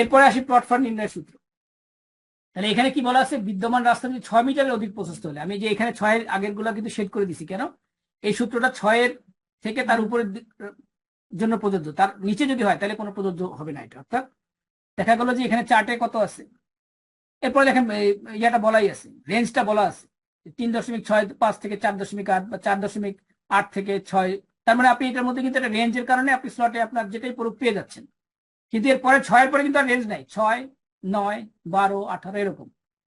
এরপরে আসি plot fur সূত্র। তাহলে এখানে কি বলা আছে? বিদ্যমান রাস্তা যদি ছয় মিটারের অধিক প্রশস্ত হলে। আমি যে এখানে ছয়ের আগেরগুলা কিন্তু শেড করে দিছি, কেন? এই সূত্রটা ছয়ের থেকে তার উপরের জন্য প্রযোজ্য। তার নিচে যদি হয়, তাহলে কোনো প্রযোজ্য হবে না এটা। অর্থাৎ দেখা গেল যে এখানে চার্টে কত আছে? এরপরে দেখেন ইয়াটা বলাই আছে রেঞ্জটা বলা আছে। তিন দশমিক ছয় পাঁচ থেকে চার দশমিক আট বা চার দশমিক আট থেকে ছয়। তার মানে আপনি এটার মধ্যে কিন্তু একটা রেঞ্জের কারণে আপনি স্লটে আপনার যেটাই পড়ুক পেয়ে যাচ্ছেন। কিন্তু এরপরে ছয়ের পরে কিন্তু আর রেঞ্জ নাই। ছয়, নয়, বারো, আঠারো, এরকম।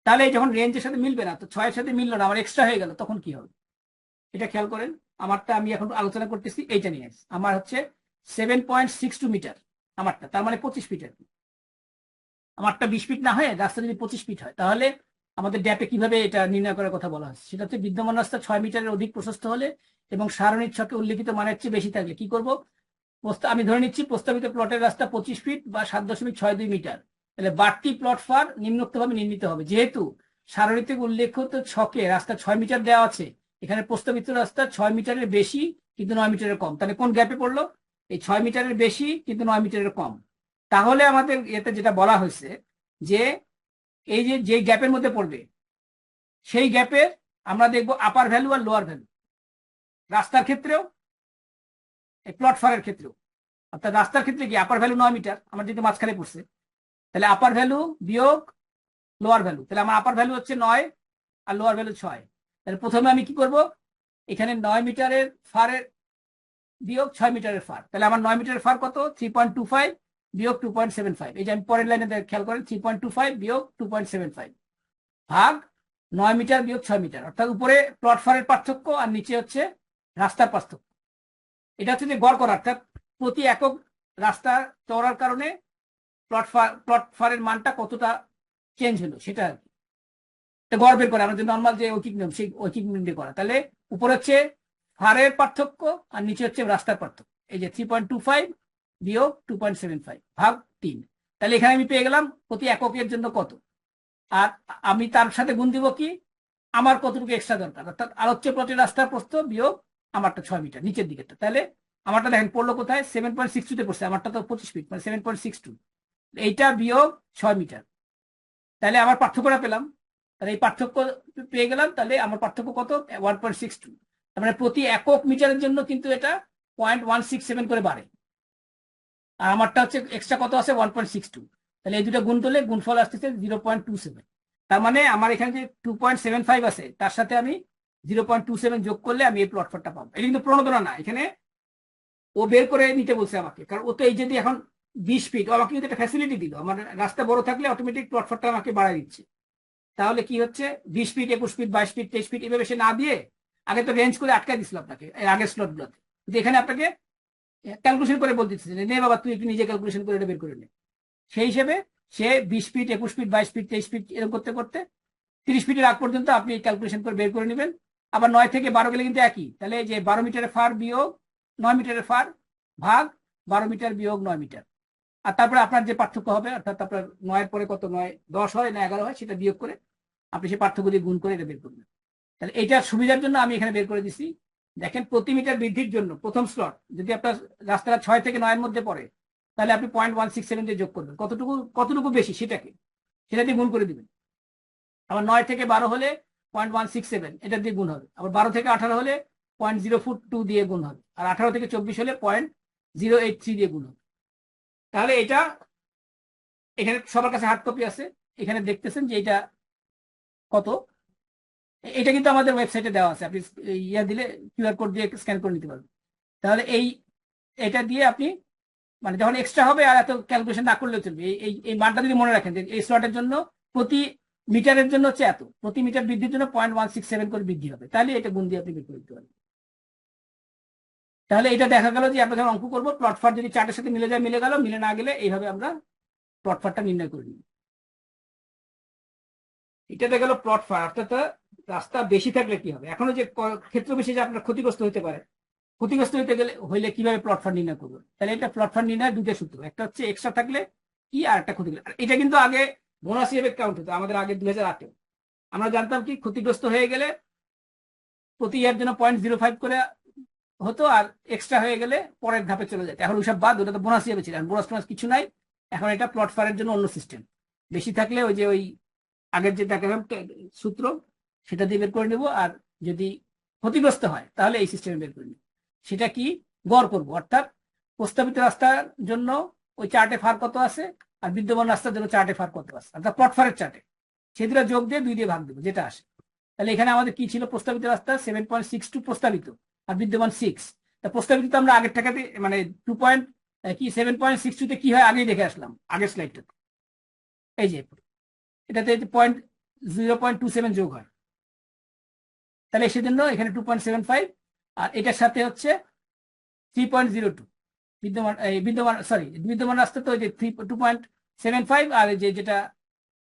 তাহলে যখন রেঞ্জের সাথে মিলবে না, তো ছয়ের সাথে মিললো না, আমার এক্সট্রা হয়ে গেল, তখন কি হবে? এটা খেয়াল করেন, আমারটা আমি এখন আলোচনা করতেছি, এইটা নিয়ে। আমার হচ্ছে seven point six two meter আমারটা, তার মানে পঁচিশ ফিট আর কি। আমারটা বিশ ফিট না হয় রাস্তা যদি পঁচিশ ফিট হয়, তাহলে আমাদের ড্যাপে কীভাবে এটা নির্ণয় করার কথা বলা হচ্ছে? সেটা হচ্ছে বিদ্যমান রাস্তা ছয় মিটারের অধিক প্রশস্ত হলে এবং সারণীর ছকে উল্লেখিত মানের চেয়ে বেশি থাকলে কি করব? আমি ধরে নিচ্ছি প্রস্তাবিত প্লটের রাস্তা পঁচিশ ফিট বা সাত দশমিক ছয় দুই মিটার। তাহলে বাড়তি প্লট ফার নিম্নোক্তভাবে নির্মিত হবে। যেহেতু সারণীতে উল্লেখিত ছকে রাস্তা ছয় মিটার দেওয়া আছে, এখানে প্রস্তাবিত রাস্তা ছয় মিটারের বেশি কিন্তু নয় মিটারের কম। তাহলে কোন গ্যাপে পড়ল? এই ছয় মিটারের বেশি কিন্তু নয় মিটারের কম। তাহলে আমাদের এতে যেটা বলা হয়েছে যে এই যে যে গ্যাপের মধ্যে পড়বে, সেই গ্যাপের আমরা দেখব আপার ভ্যালু আর লোয়ার ভ্যালু রাস্তার ক্ষেত্রেও এই প্লট ফারের ক্ষেত্রেও। অর্থাৎ রাস্তার ক্ষেত্রে কি আপার ভ্যালু নয় মিটার আমার যেহেতু মাঝখানে পড়ছে। তাহলে আপার ভ্যালু বিয়োগ লোয়ার ভ্যালু তাহলে আমার আপার ভ্যালু হচ্ছে নয় আর লোয়ার ভ্যালু ছয়। তাহলে প্রথমে আমি কি করব? এখানে নয় মিটারের ফারের বিয়োগ ছয় মিটারের ফার তাহলে আমার নয় মিটারের ফার কত? থ্রি পয়েন্ট টু ফাইভ বিয়োগ টু পয়েন্ট সেভেন ফাইভ এই যে আমি পরের লাইনে খেয়াল করেন থ্রি পয়েন্ট টু ফাইভ বিয়োগ টু পয়েন্ট সেভেন ফাইভ ভাগ নয় মিটার বিয়োগ ছয় মিটার অর্থাৎ উপরে প্লট ফারের পার্থক্য আর নিচে হচ্ছে রাস্তার পার্থক্য। এটা হচ্ছে যে গড় করা, অর্থাৎ প্রতি একক রাস্তা চড়ার কারণে প্লট ফার প্লট ফারের মানটা কতটা চেঞ্জ হলো, সেটা আর কি। এটা গড় বের করা, আমাদের নর্মাল যে ঐকিক নিয়ম, সেই ঐকিক নিয়ম দিয়ে করা। তাহলে উপর হচ্ছে ফারের পার্থক্য আর নিচে হচ্ছে রাস্তার পার্থক্য। এই যে থ্রি পয়েন্ট টু ফাইভ বিয়োগ টু পয়েন্ট সেভেন ফাইভ ভাগ তিন। তাহলে এখানে আমি পেয়ে গেলাম প্রতি এককের জন্য কত? আর আমি তার সাথে গুণ দিব কি? আমার কতটুকু এক্সট্রা দরকার? অর্থাৎ আলোচ্য প্রতি রাস্তার প্রস্থ বিয়োগ আমারটা ছয় মিটার, নিচের দিকেরটা। তাহলে আমারটা দেখেন পড়ল কোথায়? সেভেন পয়েন্ট সিক্স টুতে পড়ছে, আমারটা তো পঁচিশ ফিট মানে সেভেন পয়েন্ট সিক্স টু এইটা বিয়োগ ছয় মিটার। তাহলে আমার পার্থক্যটা পেলাম। তাহলে এই পার্থক্য পেয়ে গেলাম, তাহলে আমার পার্থক্য কত? ওয়ান পয়েন্ট সিক্স টু তার মানে প্রতি একক মিটারের জন্য কিন্তু এটা পয়েন্ট ওয়ান সিক্স সেভেন করে বাড়ে। আর আমারটা হচ্ছে এক্সট্রা কত আছে? ওয়ান পয়েন্ট সিক্স টু তাহলে এই দুটো গুণ করলে গুণফল আসতেছে জিরো পয়েন্ট টু সেভেন তার মানে আমার এখানে যে টু পয়েন্ট সেভেন ফাইভ আছে, তার সাথে আমি জিরো পয়েন্ট টু সেভেন যোগ করলে আমি এই প্লট ফারটা পাবো। এটা কিন্তু প্রণোদনা না, এখানে ও বের করে নিতে বলছে আমাকে। কারণ ও তো এই যদি এখন বিশ ফিট আমাকে কিন্তু একটা ফ্যাসিলিটি দিল। আমার রাস্তা বড় থাকলে অটোমেটিক প্লট ফারটা আমাকে বাড়াই দিচ্ছে। তাহলে কি হচ্ছে? বিশ ফিট একুশ ফিট বাইশ ফিট তেইশ ফিট এভাবে সে না দিয়ে আগে তো রেঞ্জ করে আটকাই দিছিল আপনাকে, এর আগের স্লট গুলোতে। যে এখানে আপনাকে ক্যালকুলেশন করে বলতে দিচ্ছে নে বাবা, তুই একটু নিজে ক্যালকুলেশন করে এটা বের করে নে। সেই হিসেবে সে বিশ ফিট একুশ ফিট বাইশ ফিট তেইশ ফিট এরকম করতে করতে তিরিশ ফিটের আগ পর্যন্ত আপনি ক্যালকুলেশন করে বের করে নেবেন। আবার নয় থেকে বারো গেলে কিন্তু একই। তাহলে যে বারো মিটারের ফার বিয়োগ নয় মিটারের ফার ভাগ বারো মিটার বিয়োগ নয় মিটার আর তারপরে আপনার যে পার্থক্য হবে, অর্থাৎ আপনার নয়ের পরে কত নয়, দশ হয় না এগারো হয়, সেটা বিয়োগ করে আপনি সেই পার্থক্য দিয়ে গুণ করে এটা বের করবেন। তাহলে এইটার সুবিধার জন্য আমি এখানে বের করে দিছি। দেখেন প্রতি মিটার বৃদ্ধির জন্য প্রথম স্লট যদি আপনার রাস্তাটা ছয় থেকে নয়ের মধ্যে পড়ে, তাহলে আপনি পয়েন্ট ওয়ান সিক্স সেভেন দিয়ে যোগ করবেন। কতটুকু কতটুকু বেশি সেটাকে, সেটা দিয়ে গুণ করে দিবেন। আবার নয় থেকে বারো হলে পয়েন্ট ওয়ান সিক্স সেভেন এটা দিয়ে গুণ হবে। আবার বারো থেকে আঠারো হলে পয়েন্ট জিরো ফুট টু দিয়ে গুণ হবে। আর আঠারো থেকে চব্বিশ হলে পয়েন্ট জিরো এইট থ্রি দিয়ে গুণ হবে। তাহলে এটা এখানে সবার কাছে হার্ড কপি আছে। এখানে দেখতেছেন যে এটা কত? এটা কিন্তু আমাদের ওয়েবসাইটে দেওয়া আছে। আপনি ইয়া দিলে কিউআর কোড দিয়ে স্ক্যান করে নিতে পারবেন। তাহলে এই, এটা দিয়ে আপনি মানে যখন এক্সট্রা হবে আর এত ক্যালকুলেশন না করলেও চলবে। এই- এই মানটা যদি মনে রাখেন, এই স্লটের জন্য প্রতি মিটারের জন্য হচ্ছে এত। প্রতি মিটার বৃদ্ধির জন্য পয়েন্ট ওয়ান সিক্স সেভেন করে বৃদ্ধি হবে। তাহলে এটা গুণ দিয়ে আপনি বের করে দিতে পারবেন। তাহলে এটা দেখা গেল যে আমরা যখন অঙ্ক করব প্লট ফার যদি চার্টের সাথে মিলে যায়, মিলে গেল, মিলে না গেলে এইভাবে আমরা প্লট ফারটা নির্ণয় করে নিই। এটাতে গেল প্লট ফার অর্থাৎ রাস্তা বেশি থাকলে কি হবে? এখনও যে ক্ষেত্র বেশি যে আপনার ক্ষতিগ্রস্ত হতে পারে। ক্ষতিগ্রস্ত হতে গেলে, হইলে কীভাবে প্লট ফান্ড নির্ণয় করব? তাহলে এটা প্লট ফান্ড নির্ণয় দুটো সূত্র। একটা হচ্ছে এক্সট্রা থাকলে কি আর একটা ক্ষতি এটা কিন্তু আগে বোনাস হিসেবে কাউন্ট হতো আমাদের আগে দুই হাজার আটে আমরা জানতাম কি, ক্ষতিগ্রস্ত হয়ে গেলে প্রতি ইয়ার জন্য পয়েন্ট জিরো ফাইভ করে হতো আর এক্সট্রা হয়ে গেলে পরের ধাপে চলে যেত। এখন ওইসব বাদ, ওটা তো বোনাস হিসেবে ছিল। বোনাস টোনাস কিছু নাই, এখন এটা প্লট ফারের জন্য অন্য সিস্টেম বেশি থাকলে ওই যে ওই আগের যে দেখালাম সূত্র, সেটা দিয়ে বের করে নেব আর যদি ক্ষতিগ্রস্ত হয়, তাহলে এই সিস্টেমে বের করে নেব। সেটা কি? গড় করব। অর্থাৎ প্রস্তাবিত রাস্তার জন্য ওই চার্টে ফার কত আছে? আর বিদ্যমান রাস্তার জন্য চার্টে ফার করতে আছে অর্থাৎ প্লট ফারের চার্টে। সে দুটো যোগ দিয়ে দুই দিয়ে ভাগ দেবো, যেটা আসে। তাহলে এখানে আমাদের কি ছিল প্রস্তাবিত রাস্তা? সেভেন পয়েন্ট সিক্স টু প্রস্তাবিত আর বিদ্যমান সিক্স তা প্রস্তাবিত তো আমরা আগের টাকাতে মানে টু পয়েন্ট কি সেভেন পয়েন্ট সিক্স টুতে কি হয়? আগেই দেখে আসলাম, আগের স্লাইডটাতে এই যে, এটাতে point zero point two seven যোগ হয়। তাহলে সেজন্য এখানে টু পয়েন্ট সেভেন ফাইভ আর এটার সাথে হচ্ছে থ্রি পয়েন্ট জিরো টু বিদ্যমান, এই বিদ্যমান সরি বিদ্যমান রাস্তা তো যে three two point seven five আর যে যেটা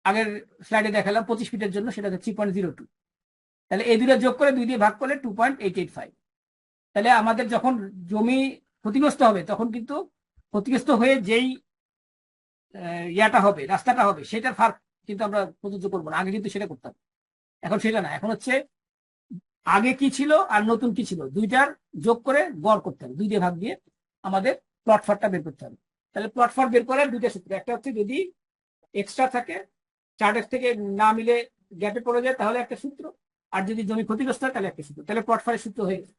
আগের স্লাইডে দেখালাম, পঁচিশ ফিটের জন্য সেটা হচ্ছে থ্রি পয়েন্ট জিরো টু তাহলে এই দুটো যোগ করে দুই দিয়ে ভাগ করলে two point eight eight five তাহলে আমাদের যখন জমি ক্ষতিগ্রস্ত হবে, তখন কিন্তু ক্ষতিগ্রস্ত হয়ে যেই ইয়াটা হবে, রাস্তাটা হবে, সেটার ফার কিন্তু আমরা প্রযোজ্য করব না। আগে কিন্তু সেটা করতাম। এখন সেটা না, এখন হচ্ছে আগে কি ছিল আর নতুন কি ছিল? দুইটার যোগ করে গড় করতে হবে, দুই দিয়ে ভাগ দিয়ে আমাদের প্লটফারটা বের করতে হবে। তাহলে প্লটফার বের করার দুইটা সূত্র। একটা হচ্ছে যদি এক্সট্রা থাকে চার্টের থেকে না মিলে গ্যাপে পড়ে যায়, তাহলে একটা সূত্র। আর যদি জমি ক্ষতিগ্রস্ত হয়, তাহলে একটা সূত্র। তাহলে প্লটফারের সূত্র হয়ে গেছে।